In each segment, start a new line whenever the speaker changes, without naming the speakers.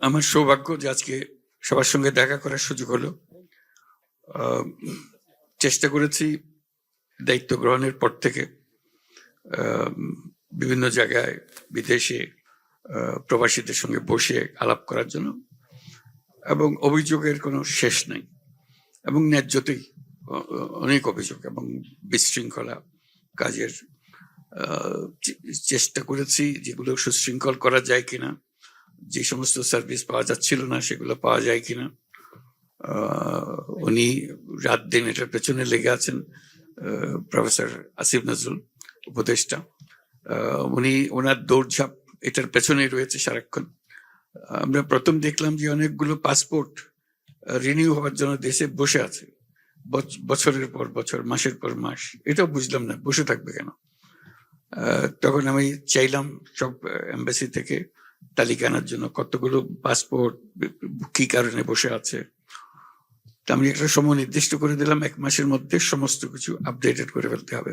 আমার সৌভাগ্য যে আজকে সবার সঙ্গে দেখা করার সুযোগ হলো। চেষ্টা করেছি দায়িত্ব গ্রহণের পর থেকে বিভিন্ন জায়গায় বিদেশে প্রবাসীদের সঙ্গে বসে আলাপ করার জন্য এবং অভিযোগের কোনো শেষ নেই এবং ন্যায্যতেই অনেক অভিযোগ এবং বিশৃঙ্খলা কাজের চেষ্টা করেছি যেগুলো সুশৃঙ্খল করা যায় কিনা। যে সমস্ত সার্ভিস পাওয়া যাচ্ছিল না, সেগুলো পাওয়া যায় কিনা উনি রাত দিন এটার পেছনে লেগে আছেন প্রফেসর আসিফ নজরুল, উপদেষ্টা। উনি ওনার দৌড়ঝাঁপ এটার পেছনেই রয়েছে সারাক্ষণ। আমরা প্রথম দেখলাম যে অনেকগুলো পাসপোর্ট রিনিউ হওয়ার জন্য দেশে বসে আছে। বছ- বছরের পর বছর, মাসের পর মাস, এটাও বুঝলাম না, বসে থাকবে কেন? তখন আমি চাইলাম সব এম্বাসি থেকে তালিকা আনার জন্য। কতগুলো পাসপোর্ট কি কারণে বসে আছে? আমি একটা সময় নির্দিষ্ট করে দিলাম, এক মাসের মধ্যে সমস্ত কিছু আপডেটেড করে ফেলতে হবে।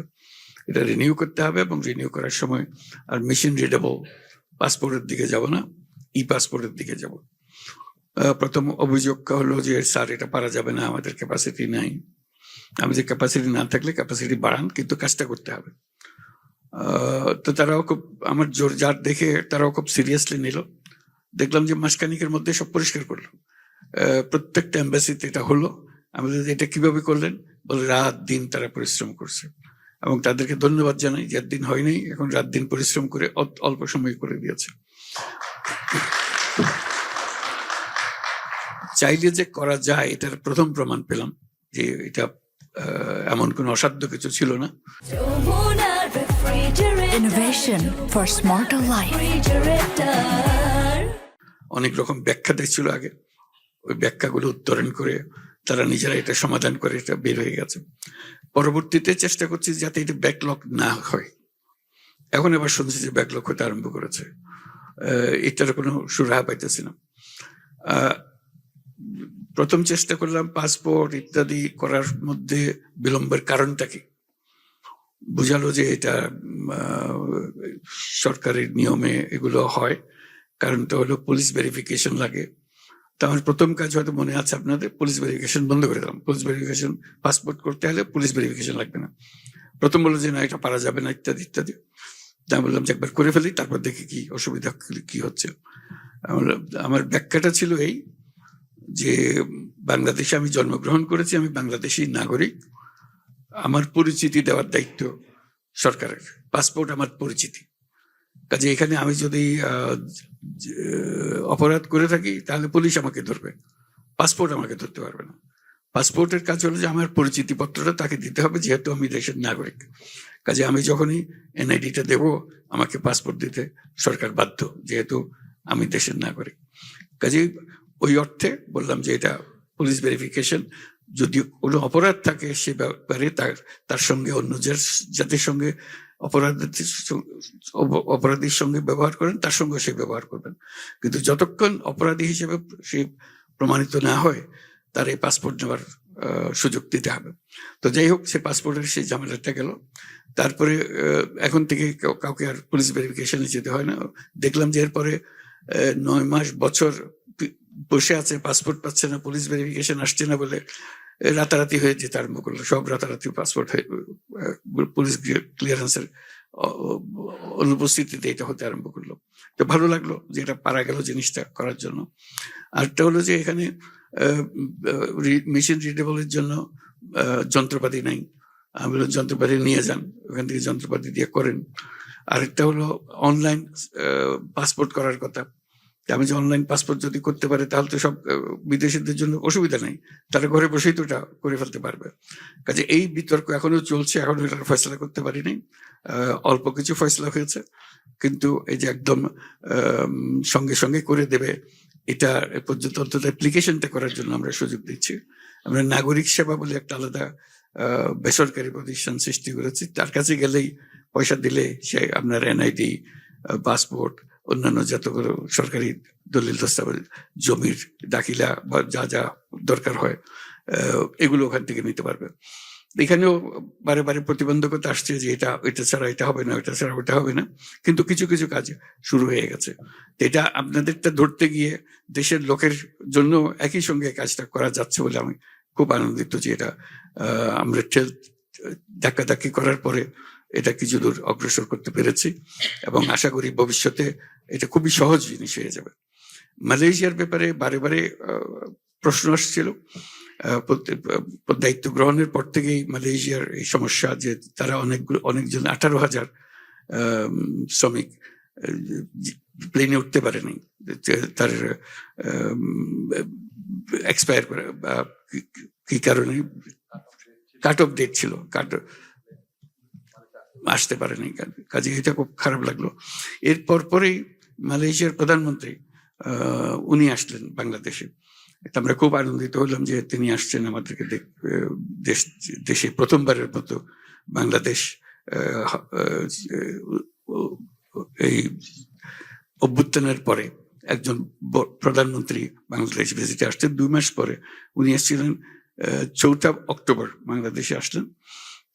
এটা রিনিউ করতে হবে এবং রিনিউ করার সময় আর মেশিন রিডেবল পাসপোর্টের দিকে যাব না ই পাসপোর্টের দিকে যাব। প্রথম অভিযোগ হলো যে, স্যার, এটা পারা যাবে না, আমাদের ক্যাপাসিটি নাই। আমাদের ক্যাপাসিটি না থাকলে ক্যাপাসিটি বাড়ান, কিন্তু কাজটা করতে হবে। তো তারাও খুব, আমার জোর যার দেখে তারাও খুব সিরিয়াসলি নিল। দেখলাম যে মাসখানিকের মধ্যে সব পরিষ্কার করল। প্রত্যেকটা এম্বাসিতে এটা হলো। আমাদের এটা কীভাবে করলেন? বলে, রাত দিন তারা পরিশ্রম করছে। এবং তাদেরকে ধন্যবাদ জানাই যে দিন হয়নি, এখন রাত দিন পরিশ্রম করে অল্প সময় করে দিয়েছে। চাইলে যে করা যায়, এটার প্রথম প্রমাণ পেলাম যে এটা এমন কোনো অসাধ্য কিছু ছিল না।
Innovation for smarter life.
অনেক রকম ব্যাখ্যা দিচ্ছিল আগে। ওই ব্যাখ্যাগুলো উত্তরণ করে তারা নিজেরা এটা সমাধান করে এটা বের হয়ে গেছে। পরবর্তীতে চেষ্টা করছি যাতে এটা ব্যাকলগ না হয়। এখন এবার শুনছি যে ব্যাকলগ হতে আরম্ভ করেছে। আহ, এটার কোনো সুরাহা পাইতেছি না। প্রথম চেষ্টা করলাম পাসপোর্ট ইত্যাদি করার মধ্যে বিলম্বের কারণটা কি? বুঝালো যে এটা সরকারের নিয়মে এগুলো হয়। কারণটা হলো পুলিশ ভেরিফিকেশন লাগে। তো আমার প্রথম কাজ হয়তো মনে আছে আপনাদের পুলিশ ভেরিফিকেশন বন্ধ করে দিলাম। পুলিশ ভেরিফিকেশন পাসপোর্ট করতে হলে পুলিশ ভেরিফিকেশন লাগবে না। প্রথম বলল যে না, এটা পারা যাবে না, ইত্যাদি ইত্যাদি। তা বললাম যে একবার করে ফেলি, তারপর দেখি কি অসুবিধা কি- হচ্ছে। আমার ব্যাখ্যাটা ছিল এই যে বাংলাদেশে আমি জন্মগ্রহণ করেছি, আমি বাংলাদেশি নাগরিক। আমার পরিচিতি দেওয়ার দায়িত্ব সরকারের। পাসপোর্ট আমার পরিচিতি। কাজে এখানে আমি যদি অপরাধ করে থাকি, তাহলে পুলিশ আমাকে ধরবে। পাসপোর্ট আমাকে ধরতে পারবে না। পাসপোর্টের কাজ হলো যে আমার পরিচিতি পত্রটা তাকে দিতে হবে, যেহেতু আমি দেশের নাগরিক। কাজে আমি যখনই এনআইডিটা দেব, আমাকে পাসপোর্ট দিতে সরকার বাধ্য, যেহেতু আমি দেশের নাগরিক। কাজে ওই অর্থে বললাম যে এটা পুলিশ ভেরিফিকেশন যদি কোনো অপরাধ থাকে সে ব্যাপারে তার তার সঙ্গে অন্য যাদের সঙ্গে অপরাধের অপরাধীর সঙ্গে ব্যবহার করেন, তার সঙ্গে সে ব্যবহার করবেন। কিন্তু যতক্ষণ অপরাধী হিসেবে সে প্রমাণিত না হয়, তার এই পাসপোর্ট নেওয়ার সুযোগ দিতে হবে। তো যাই হোক, সে পাসপোর্টের সেই ঝামেলাটা গেল। তারপরে এখন থেকে কাউ- কাউকে আর পুলিশ ভেরিফিকেশনে যেতে হয় না। দেখলাম যে এরপরে নয় মাস বছর বসে আছে পাসপোর্ট পাচ্ছে না পুলিশ ভেরিফিকেশন আসছে না বলে রাতারাতি হয়ে যেতে আরম্ভ করল। সব রাতারাতি পাসপোর্ট হয়ে পুলিশ ক্লিয়ারেন্সের অনুপস্থিতিতে এটা হতে আরম্ভ করল। তো ভালো লাগল যে এটা পারা গেল জিনিসটা করার জন্য। আরেকটা হলো যে এখানে মেশিন রিডেবলের জন্য যন্ত্রপাতি নাই। আমি যন্ত্রপাতি নিয়ে যান, ওখান থেকে যন্ত্রপাতি দিয়ে করেন। আরেকটা হলো অনলাইন পাসপোর্ট করার কথা। আমি যে অনলাইন পাসপোর্ট যদি করতে পারে, তাহলে তো সব বিদেশিদের জন্য অসুবিধা নেই। তারা ঘরে বসেই তো এটা করে ফেলতে পারবে। কাজে এই বিতর্ক এখনও চলছে, এখনও এটার ফয়সলা করতে পারিনি। অল্প কিছু ফয়সলা হয়েছে। কিন্তু এই যে একদম সঙ্গে সঙ্গে করে দেবে, এটা পর্যন্ত অন্তত অ্যাপ্লিকেশনটা করার জন্য আমরা সুযোগ দিচ্ছি। আমরা নাগরিক সেবা বলে একটা আলাদা বেসরকারি প্রতিষ্ঠান সৃষ্টি করেছি। তার কাছে গেলেই পয়সা দিলে সে আপনার এনআইডি পাসপোর্ট অন্যান্য যতগুলো সরকারি দলিল দস্তাবেজ, জমির দাখিলা বা যা যা দরকার হয় এগুলো ওখান থেকে নিতে পারবে। এখানেও বারে বারে প্রতিবন্ধকতা আসছে যে এটা এটা ছাড়া এটা হবে না এটা ছাড়া ওটা হবে না, কিন্তু কিছু কিছু কাজ শুরু হয়ে গেছে। এটা আপনাদেরটা ধরতে গিয়ে দেশের লোকের জন্য একই সঙ্গে কাজটা করা যাচ্ছে বলে আমি খুব আনন্দিত যে এটা আমরা ধাক্কাধাক্কি করার পরে এটা কিছু দূর অগ্রসর করতে পেরেছি এবং আশা করি ভবিষ্যতে এটা খুবই সহজ জিনিস হয়ে যাবে। মালয়েশিয়ার ব্যাপারে বারে বারে প্রশ্ন আসছিল। দায়িত্ব গ্রহণের পর থেকেই মালয়েশিয়ার এই সমস্যা যে তারা অনেকগুলো, অনেকজন আঠারো হাজার শ্রমিক প্লেনে উঠতে পারেনি। তার এক্সপায়ার করে, বা কি কারণে? কাট অফ ডেট ছিল। কাট আসতে পারেনি। কাজে এটা খুব খারাপ লাগল। এরপর পরেই মালয়েশিয়ার প্রধানমন্ত্রী উনি আসলেন বাংলাদেশে। আমরা খুব আনন্দিত হলাম যে তিনি আসছেন আমাদেরকে দেশ, দেশে প্রথমবারের মতো বাংলাদেশ এই অভ্যুত্থানের পরে একজন প্রধানমন্ত্রী বাংলাদেশ ভিজিটে আসছেন। দুই মাস পরে উনি এসেছিলেন চৌঠা অক্টোবর বাংলাদেশে আসলেন।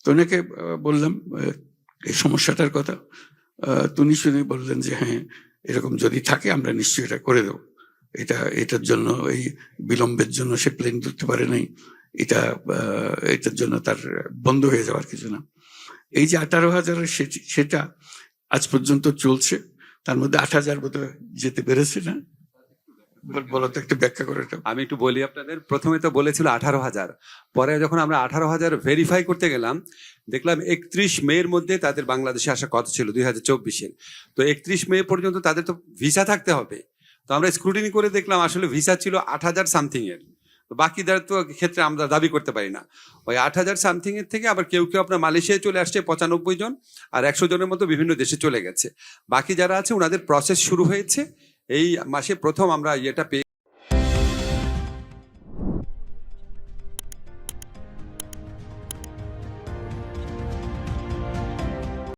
তো ওনাকে বললাম এই সমস্যাটার কথা। তো শুনে বললেন যে হ্যাঁ এরকম যদি থাকে, আমরা নিশ্চয়ই এটা করে দেবো। এটা, এটার জন্য এই বিলম্বের জন্য সে প্লেন ধরতে পারে নাই। এটা এটার জন্য তার বন্ধ হয়ে যাওয়ার কিছু না। এই যে আঠারো হাজারের সেটি- আজ পর্যন্ত চলছে। তার মধ্যে আট হাজার বোধহয় যেতে পেরেছে না। একটু
আমি একটু বলি আপনাদের। প্রথমে তো বলেছিল আঠারো হাজার। পরে যখন আমরা আঠারো হাজার ভেরিফাই করতে গেলাম, দেখলাম একত্রিশ মের মধ্যে তাদের বাংলাদেশে আসার কথা ছিল? দুই হাজার চব্বিশের তো একত্রিশ মে পর্যন্ত তাদের তো ভিসা থাকতে হবে। তো আমরা স্ক্রুটিনি করে দেখলাম আসলে ভিসা ছিল আট হাজার সামথিং এর। বাকিদের তো ক্ষেত্রে আমরা দাবি করতে পারি না। ওই আট হাজার সামথিং এর থেকে আবার কেউ কেউ আপনার মালয়েশিয়ায় চলে আসছে, পঁচানব্বই জন, আর একশো জনের মতো বিভিন্ন দেশে চলে গেছে। বাকি যারা আছে, ওনাদের প্রসেস শুরু হয়েছে। এই মাসে প্রথম আমরা ইয়েটা পেয়ে